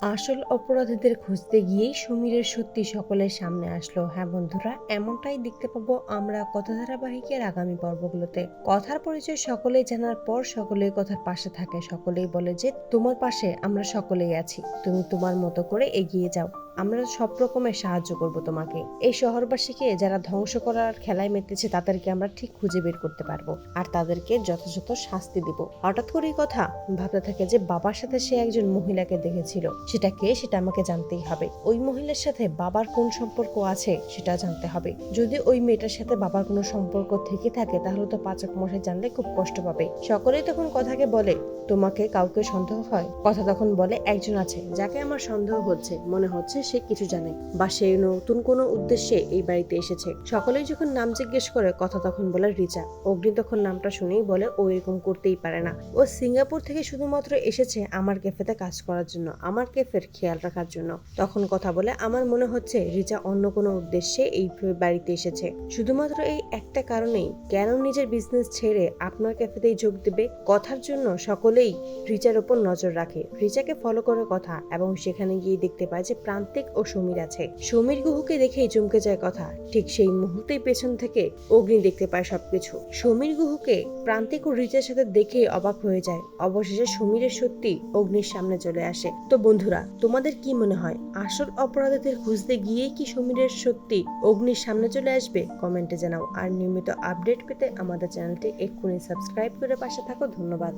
আসল অপরাধীদের খুঁজতে গিয়েই সমীরের সত্যি সকলের সামনে আসলো। হ্যাঁ বন্ধুরা, এমনটাই দেখতে পাবো আমরা কথা ধারাবাহিকের আগামী পর্বগুলোতে। কথার পরিচয় সকলে জানার পর সকলেই কথার পাশে থাকে। সকলেই বলে যে, তোমার পাশে আমরা সকলেই আছি। তুমি তোমার মতো করে এগিয়ে যাও। আমরা সব রকমের সাহায্য করব তোমাকে। এই শহরবাসীকে যারা ধ্বংস করার খেলায় মেতেছে, তাদেরকে আমরা ঠিক খুঁজে বের করতে পারব আর তাদেরকে যথাযথ শাস্তি দিব। হঠাৎ করে কথা ভাবতে থাকে যে, বাবার সাথে সে একজন মহিলাকে দেখেছিল। সেটা কে? সেটা আমাকে জানতেই হবে। ওই মহিলার সাথে বাবার কোন সম্পর্ক আছে সেটা জানতে হবে। যদি ওই মেয়েটার সাথে বাবার কোনো সম্পর্ক থেকে থাকে, তাহলে তো পাচক মশাই জানলে খুব কষ্ট পাবে। সকলেই তখন কথাকে বলে, তোমাকে কাউকে সন্দেহ হয়? কথা তখন বলে, একজন আছে যাকে আমার সন্দেহ হচ্ছে। মনে হচ্ছে সে কিছু জানে। বা সে নতুন কোনো উদ্দেশ্যে এই বাড়িতে এসেছে। সকলেই যখন নাম জিজ্ঞেস করে, কথা তখন বলে রিচা। অগ্নি তখন নামটা শুনেই বলে, ও এরকম করতেই পারে না। ও সিঙ্গাপুর থেকে শুধুমাত্র এসেছে আমার ক্যাফেতে কাজ করার জন্য, আমার ক্যাফের খেয়াল রাখার জন্য। তখন কথা বলে, আমার মনে হচ্ছে রিচা অন্য কোনো উদ্দেশ্যে এই বাড়িতে এসেছে। শুধুমাত্র এই একটা কারণেই কেন নিজের বিজনেস ছেড়ে আপনার ক্যাফেতেই যোগ দেবে? কথার জন্য সকলেই রিচার ওপর নজর রাখে। রিচাকে ফলো করে কথা এবং সেখানে গিয়ে দেখতে পায় যে প্রান্তিক ও সমীর আছে। সমীর গুহুকে দেখেই চমকে যায় কথা। ঠিক সেই মুহূর্তেই পেছন থেকে অগ্নি দেখতে পায় সবকিছু। সমীর গুহুকে প্রান্তিক ও রিচার সাথে দেখে অবাক হয়ে যায়। অবশেষে সমীরের সত্যি অগ্নির সামনে চলে আসে। তো বন্ধুরা, তোমাদের কি মনে হয়? আসল অপরাধীদের খুঁজতে গিয়েই কি সমীরের সত্যি অগ্নির সামনে চলে আসবে? কমেন্টে জানাও। আর নিয়মিত আপডেট পেতে আমাদের চ্যানেলটি এক্ষুনি সাবস্ক্রাইব করে পাশে থাকো। ধন্যবাদ।